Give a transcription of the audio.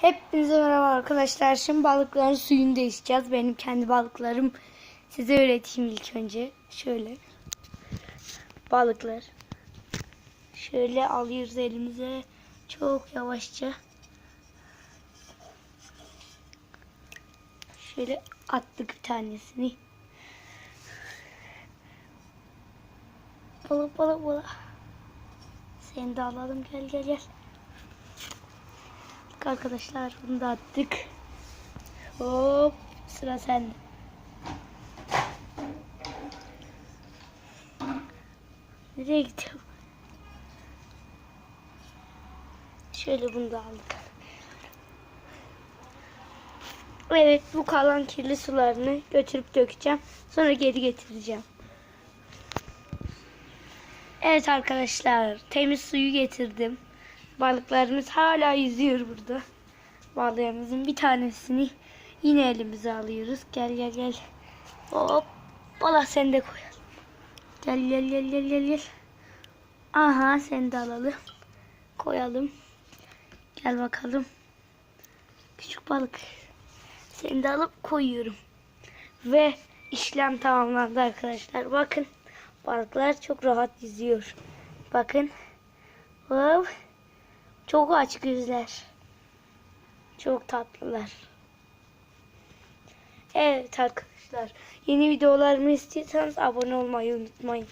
Hepinize merhaba arkadaşlar. Şimdi balıkların suyunu değişeceğiz. Benim kendi balıklarım. Size öğreteyim ilk önce. Şöyle. Balıklar. Şöyle alıyoruz elimize. Çok yavaşça. Şöyle attık bir tanesini. Balık balık balık. Seni de alalım. Gel gel gel. Bak Arkadaşlar bunu da attık. Hop sıra sende. Nereye gidiyorum? Şöyle bunu da aldık. Evet bu kalan kirli sularını götürüp dökeceğim. Sonra geri getireceğim. Evet arkadaşlar temiz suyu getirdim. Balıklarımız hala yüzüyor burada. Balığımızın bir tanesini yine elimize alıyoruz. Gel gel gel. Hop. Balık sen de koyalım. Gel gel gel gel gel gel. Aha sen de alalım. Koyalım. Gel bakalım. Küçük balık. Seni de alıp koyuyorum. Ve işlem tamamlandı arkadaşlar. Bakın balıklar çok rahat yüzüyor. Bakın. Hop. Çok aç gözler. Çok tatlılar. Evet arkadaşlar. Yeni videolarımı istiyorsanız abone olmayı unutmayın.